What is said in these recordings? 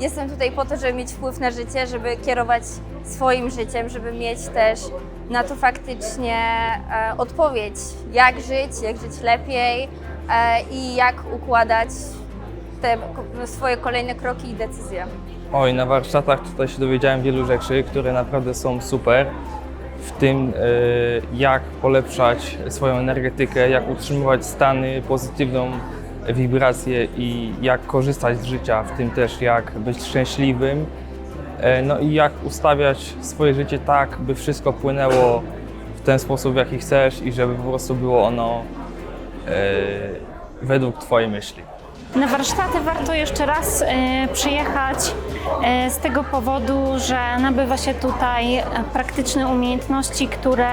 jestem tutaj po to, żeby mieć wpływ na życie, żeby kierować swoim życiem, żeby mieć też na to faktycznie e, odpowiedź, jak żyć, jak żyć lepiej e, i jak układać te swoje kolejne kroki i decyzje. Oj, na warsztatach tutaj się dowiedziałem wielu rzeczy, które naprawdę są super. W tym, e, jak polepszać swoją energetykę, jak utrzymywać stany, pozytywną wibrację i jak korzystać z życia, w tym też jak być szczęśliwym. E, No i jak ustawiać swoje życie tak, by wszystko płynęło w ten sposób, w jaki chcesz i żeby po prostu było ono e, według Twojej myśli. Na warsztaty warto jeszcze raz e, przyjechać z tego powodu, że nabywa się tutaj praktyczne umiejętności, które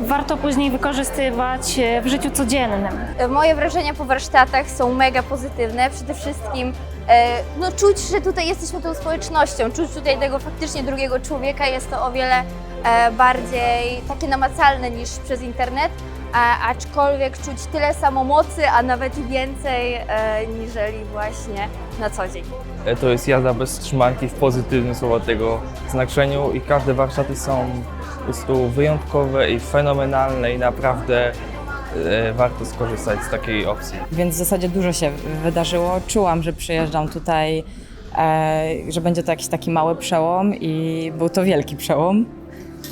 warto później wykorzystywać e, w życiu codziennym. Moje wrażenia po warsztatach są mega pozytywne. Przede wszystkim e, no, czuć, że tutaj jesteśmy tą społecznością, czuć tutaj tego faktycznie drugiego człowieka. Jest to o wiele e, bardziej takie namacalne niż przez internet, a, aczkolwiek czuć tyle samo mocy, a nawet i więcej e, niżeli właśnie na co dzień. To jest jazda bez trzymanki w pozytywnym słowa tego znaczeniu i każde warsztaty są prostu wyjątkowe i fenomenalne i naprawdę e, warto skorzystać z takiej opcji. Więc w zasadzie dużo się wydarzyło. Czułam, że przyjeżdżam tutaj, e, że będzie to jakiś taki mały przełom i był to wielki przełom,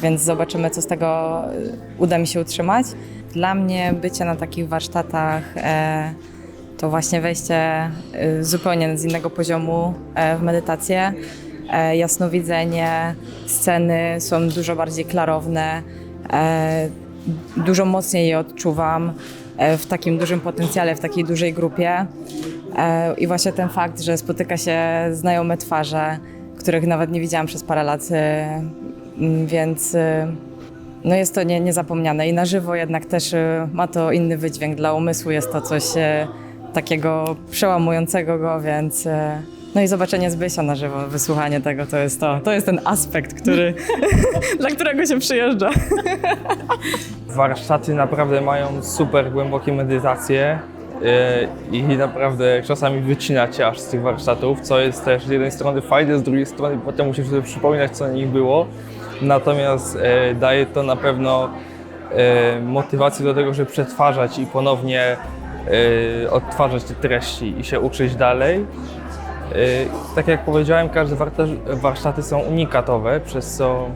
więc zobaczymy, co z tego e, uda mi się utrzymać. Dla mnie bycie na takich warsztatach to właśnie wejście zupełnie z innego poziomu w medytację. E, jasnowidzenie, sceny są dużo bardziej klarowne. E, dużo mocniej je odczuwam e, w takim dużym potencjale, w takiej dużej grupie. I właśnie ten fakt, że spotyka się znajome twarze, których nawet nie widziałam przez parę lat, więc no jest to nie, niezapomniane. I na żywo jednak też ma to inny wydźwięk. Dla umysłu jest to coś takiego przełamującego go, więc no i zobaczenie Zbysia na żywo, wysłuchanie tego, to jest to, to jest ten aspekt, który, dla którego się przyjeżdża. Warsztaty naprawdę mają super głębokie medytacje e, i naprawdę czasami wycina cię aż z tych warsztatów, co jest też z jednej strony fajne, z drugiej strony potem musisz sobie przypominać, co na nich było. Natomiast e, daje to na pewno e, motywację do tego, żeby przetwarzać i ponownie odtwarzać te treści i się uczyć dalej. Y, Tak jak powiedziałem, każde warsztaty są unikatowe, przez co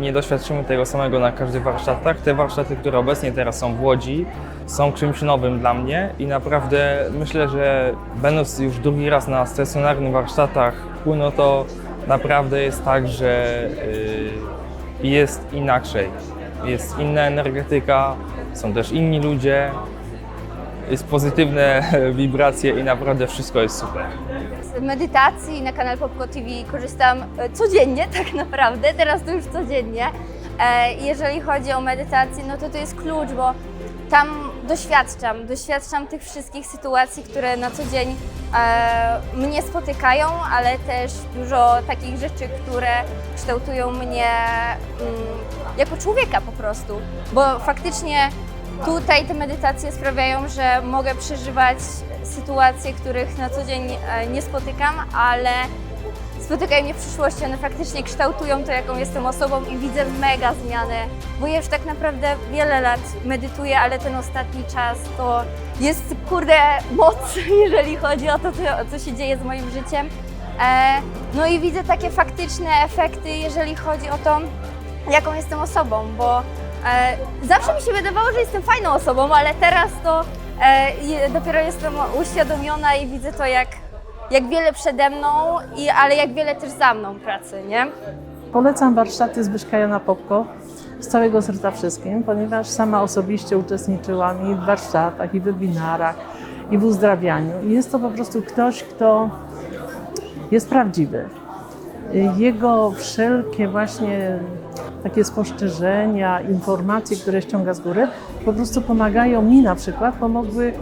nie, doświadczymy tego samego na każdych warsztatach. Te warsztaty, które obecnie teraz są w Łodzi, są czymś nowym dla mnie i naprawdę myślę, że będąc już drugi raz na stacjonarnych warsztatach płyno to naprawdę jest tak, że y, jest inaczej. Jest inna energetyka, są też inni ludzie, jest pozytywne wibracje i naprawdę wszystko jest super. Z medytacji na kanale Popco TV korzystam e, codziennie tak naprawdę, teraz to już codziennie. E, Jeżeli chodzi o medytację, no to to jest klucz, bo tam doświadczam, doświadczam tych wszystkich sytuacji, które na co dzień e, mnie spotykają, ale też dużo takich rzeczy, które kształtują mnie mm, jako człowieka po prostu, bo faktycznie Tutaj te medytacje sprawiają, że mogę przeżywać sytuacje, których na co dzień e, nie spotykam, ale spotykają mnie w przyszłości. One faktycznie kształtują to, jaką jestem osobą i widzę mega zmianę, bo ja już tak naprawdę wiele lat medytuję, ale ten ostatni czas to jest kurde moc, jeżeli chodzi o to, co, się dzieje z moim życiem. E, no i widzę takie faktyczne efekty, jeżeli chodzi o to, jaką jestem osobą, bo zawsze mi się wydawało, że jestem fajną osobą, ale teraz to e, dopiero jestem uświadomiona i widzę to, jak, jak wiele przede mną, i, ale jak wiele też za mną pracy, nie? Polecam warsztaty Zbyszka Jana Popko z całego serca wszystkim, ponieważ sama osobiście uczestniczyłam i w warsztatach, i w webinarach, i w uzdrawianiu. I jest to po prostu ktoś, kto jest prawdziwy. Jego wszelkie właśnie takie spostrzeżenia, informacje, które ściąga z góry, po prostu pomagają mi na przykład, pomogły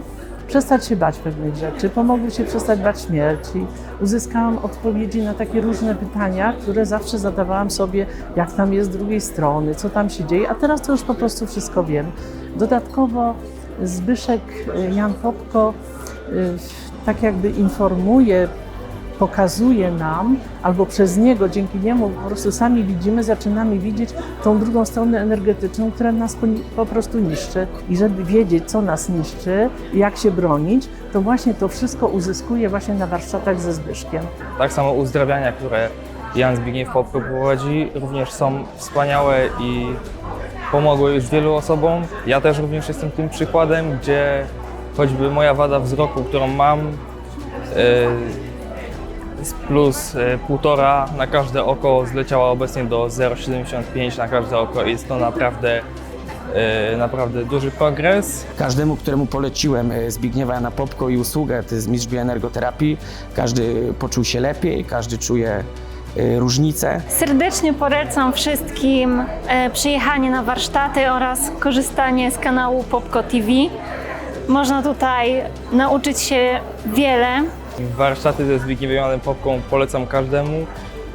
przestać się bać pewnych rzeczy, pomogły się przestać bać śmierci. Uzyskałam odpowiedzi na takie różne pytania, które zawsze zadawałam sobie, jak tam jest z drugiej strony, co tam się dzieje, a teraz to już po prostu wszystko wiem. Dodatkowo Zbyszek y, Jan Popko y, tak jakby informuje pokazuje nam, albo przez niego, dzięki niemu po prostu sami widzimy, zaczynamy widzieć tą drugą stronę energetyczną, która nas po, prostu niszczy. I żeby wiedzieć, co nas niszczy, jak się bronić, to właśnie to wszystko uzyskuje właśnie na warsztatach ze Zbyszkiem. Tak samo uzdrawiania, które Jan Zbigniew Popko prowadzi, również są wspaniałe i pomogły już wielu osobom. Ja też również jestem tym przykładem, gdzie choćby moja wada wzroku, którą mam, e, z plus e, półtora na każde oko zleciała obecnie do 0,75 na każde oko. Jest to naprawdę, e, naprawdę duży progres. Każdemu, któremu poleciłem e, Zbigniewa Jana Popko i usługę, to jest mistrz bioenergoterapii, każdy poczuł się lepiej, każdy czuje e, różnicę. Serdecznie polecam wszystkim e, przyjechanie na warsztaty oraz korzystanie z kanału Popco TV. Można tutaj nauczyć się wiele. Warsztaty ze Zbigniewem Popką polecam każdemu,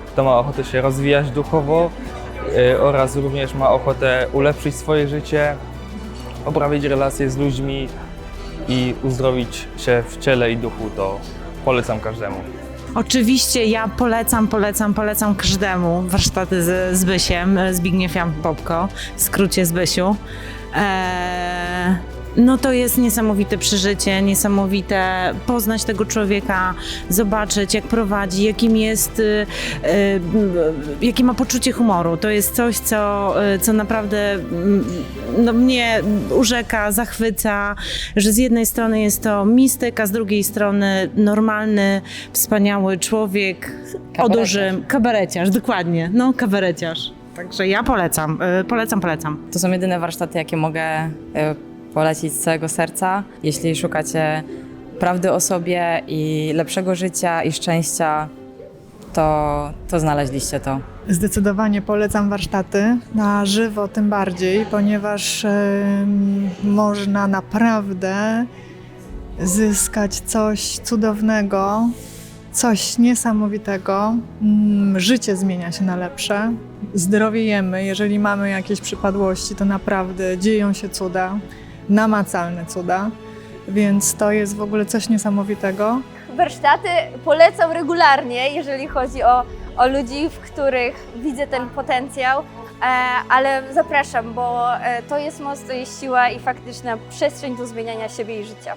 kto ma ochotę się rozwijać duchowo e, oraz również ma ochotę ulepszyć swoje życie, poprawić relacje z ludźmi i uzdrowić się w ciele i duchu, to polecam każdemu. Oczywiście ja polecam, polecam, polecam każdemu warsztaty z Zbysiem, Zbigniew Jan Popko, w skrócie Zbysiu. Eee, no to jest niesamowite przeżycie, niesamowite poznać tego człowieka, zobaczyć jak prowadzi, jakim jest, y, y, jakie ma poczucie humoru. To jest coś, co, y, co naprawdę mm, no, mnie urzeka, zachwyca, że z jednej strony jest to mistyk, a z drugiej strony normalny, wspaniały człowiek o Kabareciarz. dużym kabareciarz, dokładnie, no kabareciarz. Także ja polecam, polecam, polecam. To są jedyne warsztaty, jakie mogę polecić z całego serca. Jeśli szukacie prawdy o sobie i lepszego życia i szczęścia, to, to znaleźliście to. Zdecydowanie polecam warsztaty na żywo, tym bardziej, ponieważ można naprawdę zyskać coś cudownego, coś niesamowitego. Mm, Życie zmienia się na lepsze, zdrowiejemy. Jeżeli mamy jakieś przypadłości, to naprawdę dzieją się cuda, namacalne cuda, więc to jest w ogóle coś niesamowitego. Warsztaty polecam regularnie, jeżeli chodzi o, o ludzi, w których widzę ten potencjał, e, ale zapraszam, bo e, to jest moc, to jest siła i faktyczna przestrzeń do zmieniania siebie i życia.